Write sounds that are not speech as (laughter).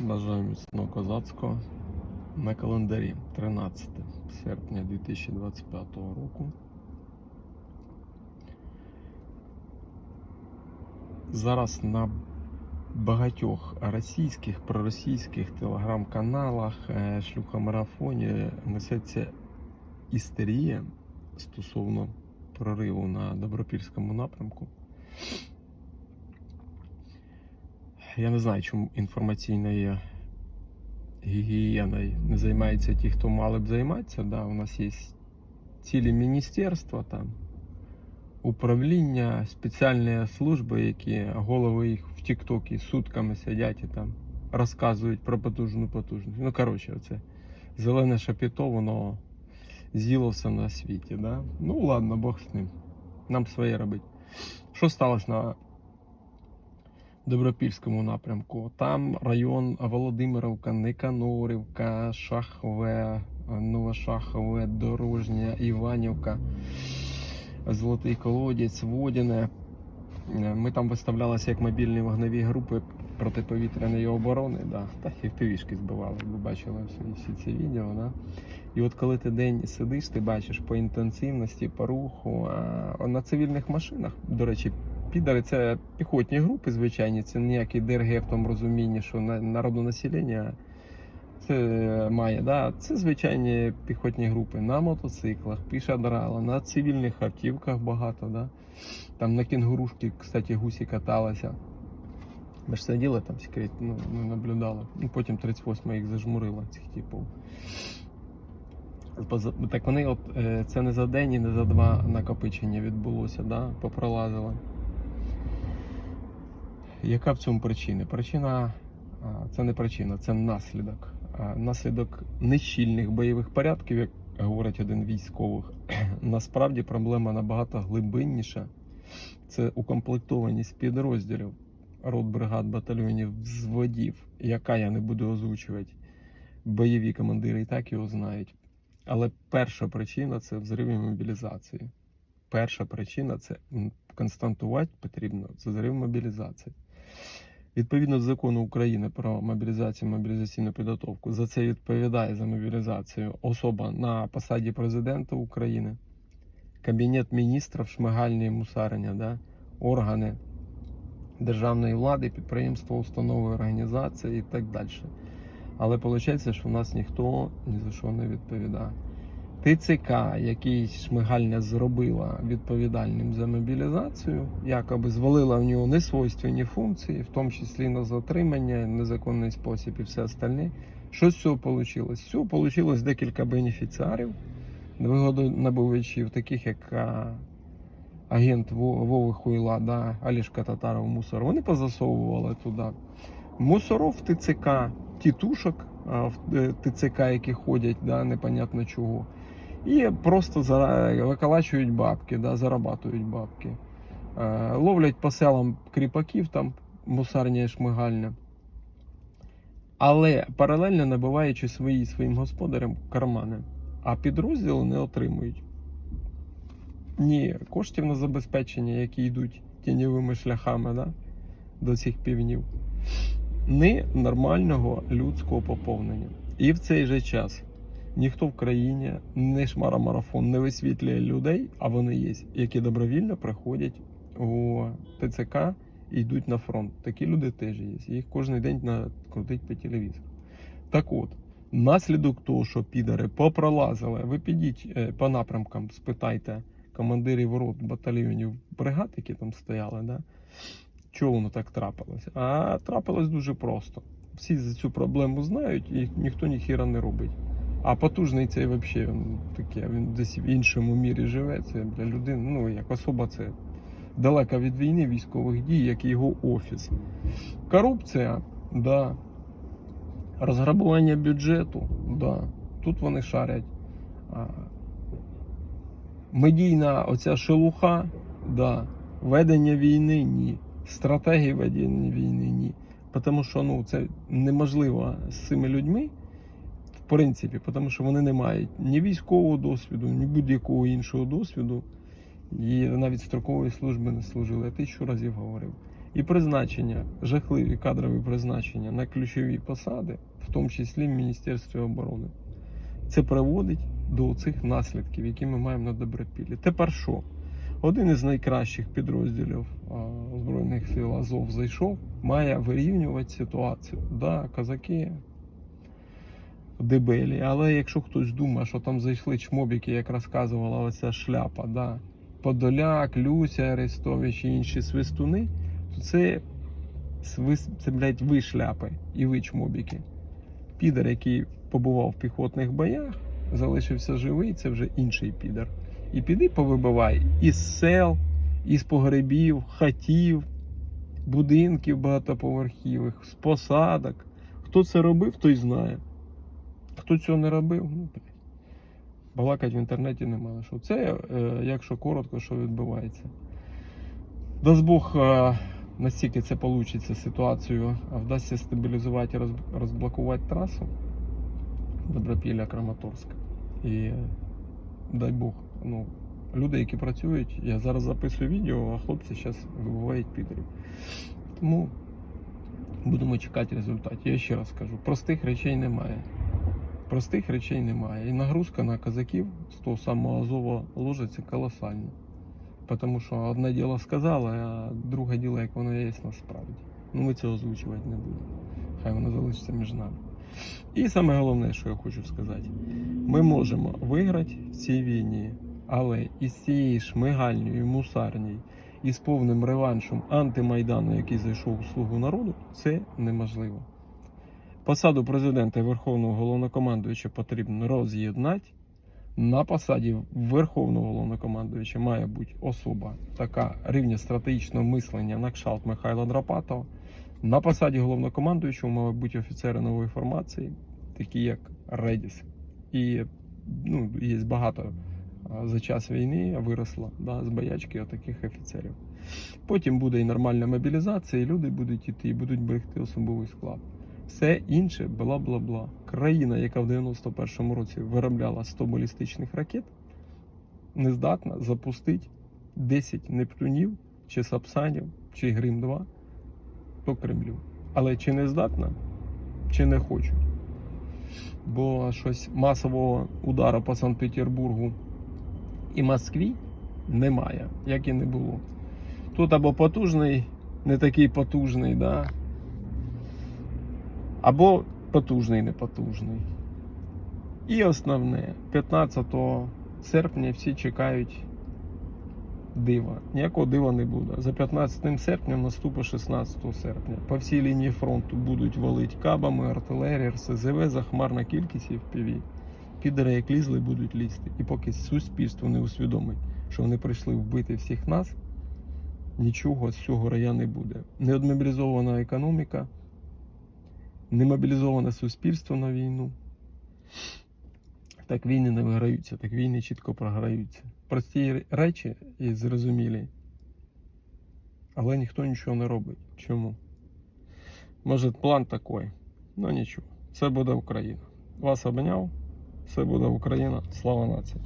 Бажаю міцного козацького на календарі 13 серпня 2025 року. Зараз на багатьох російських, проросійських телеграм-каналах, е, шлюхомарафоні несеться істерія стосовно прориву на Добропільському напрямку. Я не знаю, чому інформаційною гігієною не займаються ті, хто мали б займатися. Да, у нас є цілі міністерства, там, управління, спеціальні служби, які голови їх в Тіктокі сутками сидять і там розказують про потужну потужність. Ну, коротше, оце зелене шапіто, воно з'їло на світі. Да? Ну ладно, Бог з ним. Нам своє робить. Що сталося на Добропільському напрямку. Там район Володимировка, Никанорівка, Шахове, Новошахове, Дорожня, Іванівка, Золотий Колодязь, Водяне. Ми там виставлялися як мобільні вогневі групи протиповітряної оборони. Да. Та і впівішки збивали, ви бачили всі ці відео. Да? І от коли ти день сидиш, ти бачиш по інтенсивності, по руху, а на цивільних машинах, до речі, Підари це піхотні групи, звичайні, це ніякий ДРГ в тому розумінні, що на народонаселення це має. Да? Це звичайні піхотні групи на мотоциклах, пішадрала, на цивільних автівках багато. Да? Там на кінгурушки, кстати, гусі каталися. Ми ж сиділи там секрет, ну, не наблюдали. Ну, потім 38 їх зажмурила, цих типів. Так вони от е, це не за день і не за два накопичення відбулося, да? попролазили. Яка в цьому причина? Причина це не причина, це наслідок. Наслідок нещільних бойових порядків, як говорить один військових. (clears throat) Насправді проблема набагато глибинніша. Це укомплектованість підрозділів, рот бригад, батальйонів, взводів, яка я не буду озвучувати. Бойові командири і так його знають. Але перша причина це взрив і мобілізації. Перша причина це константувати потрібно це зрив мобілізації. Відповідно до закону України про мобілізацію мобілізаційну підготовку, за це відповідає за мобілізацію особа на посаді президента України, Кабінет міністрів, шмигальні мусарення, да? органи державної влади, підприємства, установи, організації і так далі. Але виходить, що в нас ніхто ні за що не відповідає. ТЦК, який Шмигальня зробила відповідальним за мобілізацію, якоби звалила в нього несвойственні функції, в тому числі на затримання, незаконний спосіб і все остальне. Що з цього вийшло? З цього вийшло декілька бенефіціарів, вигодонабувачів, таких як агент Во- Вови Хуйла, да, Алішка Татаров Мусор. Вони позасовували туди мусоров ТЦК, тітушок в е, ТЦК, які ходять, да, непонятно чого. І просто виколачують бабки, да, зарабатують бабки. Е, ловлять по селам кріпаків, там мусарня і шмигальня. Але паралельно набиваючи свої своїм господарям кармани. А підрозділи не отримують ні коштів на забезпечення, які йдуть тіньовими шляхами да, до цих півнів, ні нормального людського поповнення. І в цей же час ніхто в країні не шмарамарафон не висвітлює людей, а вони є, які добровільно приходять у ТЦК і йдуть на фронт. Такі люди теж є. Їх кожен день крутить по телевізору. Так от, наслідок того, що підари попролазили, ви підіть е, по напрямкам, спитайте командирів ворот батальйонів бригад, які там стояли, да? чого воно так трапилося? А трапилось дуже просто. Всі за цю проблему знають і ніхто ніхіра не робить. А потужний цей взагалі таке, він десь в іншому мірі живе. Це для людини, ну як особа, це далека від війни, військових дій, як і його офіс. Корупція, да. Розграбування бюджету, да. Тут вони шарять. Медійна оця шелуха, да. Ведення війни ні. Стратегії ведення війни ні. Тому що ну, це неможливо з цими людьми, принципі, тому що вони не мають ні військового досвіду, ні будь-якого іншого досвіду. І навіть строкової служби не служили. Я тисячу разів говорив. І призначення, жахливі кадрові призначення на ключові посади, в тому числі в Міністерстві оборони. Це приводить до цих наслідків, які ми маємо на Добропіллі. Тепер що? Один із найкращих підрозділів Збройних сил Азов зайшов, має вирівнювати ситуацію. Да, козаки дебелі, але якщо хтось думає, що там зайшли чмобіки, як розказувала оця шляпа, да, Подоляк, Люся, Арестович і інші свистуни, то це, це блядь, ви шляпи і ви чмобіки. Підер, який побував в піхотних боях, залишився живий, це вже інший підер. І піди повибивай із сел, із погребів, хатів, будинків багатоповерхівих, з посадок. Хто це робив, той знає. Хто цього не робив, ну блядь. Балакать в інтернеті немає. Що це, е, якщо коротко, що відбувається. Дасть Бог, е, настільки це вийде ситуацію, а вдасться стабілізувати і роз- розблокувати трасу Добропілля Краматорська. І дай Бог, ну, люди, які працюють, я зараз записую відео, а хлопці зараз вибивають підерів. Тому будемо чекати результатів. Я ще раз кажу, простих речей немає. Простих речей немає. І нагрузка на казаків з того самого Азова ложиться колосально. Тому що одне діло сказали, а друге діло, як воно є насправді. Ну ми це озвучувати не будемо. Хай воно залишиться між нами. І саме головне, що я хочу сказати, ми можемо виграти в цій війні, але із цієї шмигальної, мусарній і з повним реваншем антимайдану, який зайшов у слугу народу, це неможливо. Посаду президента і Верховного головнокомандуюча потрібно роз'єднати. На посаді Верховного головнокомандуюча має бути особа така рівня стратегічного мислення на кшалт Михайла Драпатова. На посаді головнокомандуючого мають бути офіцери нової формації, такі як Редіс. І ну, є багато за час війни виросло да, з боячки таких офіцерів. Потім буде і нормальна мобілізація, і люди будуть іти, і будуть берегти особовий склад. Все інше бла бла бла. Країна, яка в 91-му році виробляла 100 балістичних ракет, не здатна запустити 10 Нептунів, чи Сапсанів, чи Грим 2 по Кремлю. Але чи не здатна, чи не хочуть. Бо щось масового удару по Санкт-Петербургу і Москві немає, як і не було. Тут або потужний, не такий потужний, да, або потужний, непотужний. І основне, 15 серпня всі чекають дива. Ніякого дива не буде. За 15 серпня наступить 16 серпня. По всій лінії фронту будуть валити кабами, артилерія, РСЗВ, захмарна кількість впіві. Підери, як лізли, будуть лізти. І поки суспільство не усвідомить, що вони прийшли вбити всіх нас, нічого з цього рая не буде. Неодмобілізована економіка, немобілізоване суспільство на війну. Так війни не виграються, так війни чітко програються. Прості речі і зрозумілі. Але ніхто нічого не робить. Чому? Може, план такий. Ну нічого. Це буде Україна. Вас обняв. Все буде Україна. Слава нації.